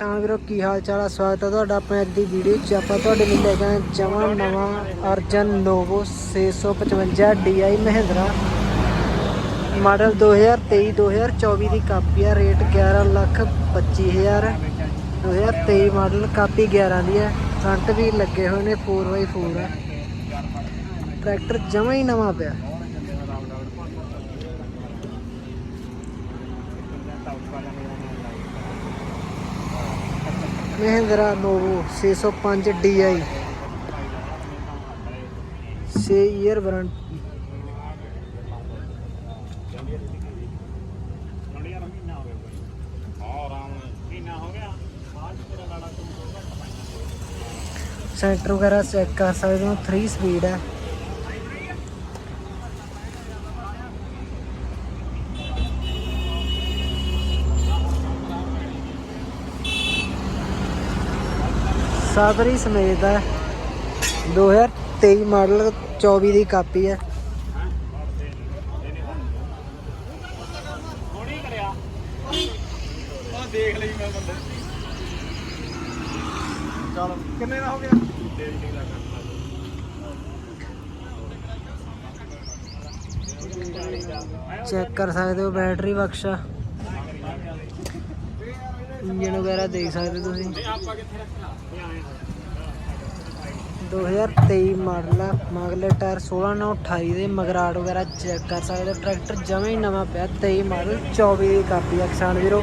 ਤਾਂ ਵੀਰੋ, ਕੀ ਹਾਲ ਚਾਲ ਆ? ਸਵਾਗਤ ਹੈ ਤੁਹਾਡਾ ਆਪਣੇ ਅੱਜ ਦੀ ਵੀਡੀਓ 'ਚ। ਆਪਾਂ ਤੁਹਾਡੇ ਲਈ ਲੈ ਕੇ ਆਏ ਜਮਾਂ ਨਵਾਂ Arjun Novo 655 DI Mahindra. Model 2023 2024 ਦੀ ਕਾਪੀ ਆ। ਰੇਟ 11 ਲੱਖ 25000 2023 ਮਾਡਲ, ਕਾਪੀ 11 ਦੀ ਹੈ ਫਰੰਟ ਵੀ ਲੱਗੇ ਹੋਏ ਨੇ 4x4 ਹੈ ਟਰੈਕਟਰ ਜਮਾਂ ਹੀ ਨਵਾਂ ਪਿਆ। Mahindra Novo 605 DI 6 year warranty centre ਵਗੈਰਾ ਚੈੱਕ ਕਰ ਸਕਦੇ ਹੋ 3 ਸਪੀਡ ਹੈ। ਸਾਦਰੀ ਸਮੇਤ ਹੈ। 2023 ਮਾਡਲ 24 ਦੀ ਕਾਪੀ ਹੈ। ਦੇਖ ਲਈ ਮੈਂ ਬੰਦੇ ਚਲ ਕਿੰਨੇ ਦਾ ਹੋ ਗਿਆ? ਚੈੱਕ ਕਰ ਸਕਦੇ ਹੋ ਬੈਟਰੀ ਬਖਸ਼ਾ ਇੰਜਨ ਵਗੈਰਾ ਦੇਖ ਸਕਦੇ ਹੋ ਤੁਸੀਂ। ਆਪਾਂ ਕਿੱਥੇ ਰੱਖਣਾ 2023 ਮਾਡਲ ਆ ਮਗਲੇ ਟਾਇਰ 16 ਨਾਲ 28 ਦੇ ਮਗਰਾਟ ਵਗੈਰਾ ਚੈੱਕ ਕਰ ਸਕਦੇ ਹੋ। ਟਰੈਕਟਰ ਜਮਾਂ ਹੀ ਨਵਾਂ ਪਿਆ 23 ਮਾਡਲ 24 ਦੀ ਕਾਪੀ ਆ ਕਿਸਾਨ ਵੀਰੋ।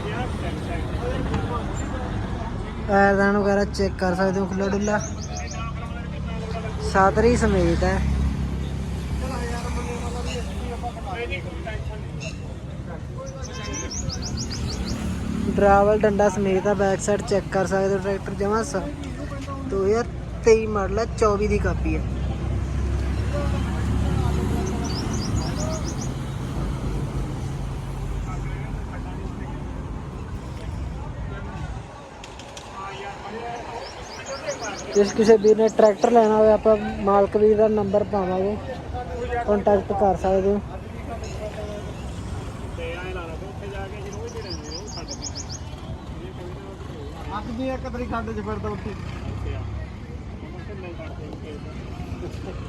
ਐਦਾਨ ਵਗੈਰਾ ਚੈੱਕ ਕਰ ਸਕਦੇ ਹੋ ਖੁੱਲਾ ਡੁੱਲਾ ਸਾਤਰੀ ਸਮੇਤ ਹੈ। ਡਰਾਵਲ ਡੰਡਾ ਸਮੇਤ ਆ ਬੈਕ ਸਾਈਡ ਚੈੱਕ ਕਰ ਸਕਦੇ ਹੋ ਟਰੈਕਟਰ ਜਮਾਂ ਸ 2023 ਮਾਡਲ ਹੈ 24 ਦੀ ਕਾਪੀ ਹੈ ਜਿਸ ਕਿਸੇ ਵੀਰ ਨੇ ਟਰੈਕਟਰ ਲੈਣਾ ਹੋਵੇ, ਆਪਾਂ ਮਾਲਕ ਵੀਰ ਦਾ ਨੰਬਰ ਪਾਵਾਂਗੇ ਕੰਟੈਕਟ ਕਰ ਸਕਦੇ ਹੋ ਤੇ ਐ ਲਾ ਲਾ ਤੂੰ ਉੱਥੇ ਜਾ ਕੇ ਜਿਹਨੂੰ ਵੀ ਦੇ ਰਹਿੰਦੇ ਉਹ ਛੱਡ ਕੇ ਅੱਜ ਵੀ ਇੱਕ ਤਰੀ ਖੰਡ ਚ ਫਿਰਦਾ ਉੱਥੇ।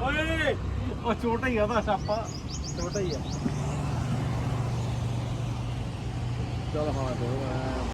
ਓਏ ਉਹ ਛੋਟਾ ਹੀ ਆ ਉਹਦਾ ਛਾਪਾ। ਛੋਟਾ ਹੀ ਆ। ਚਲ ਹਾਂ, ਦੋ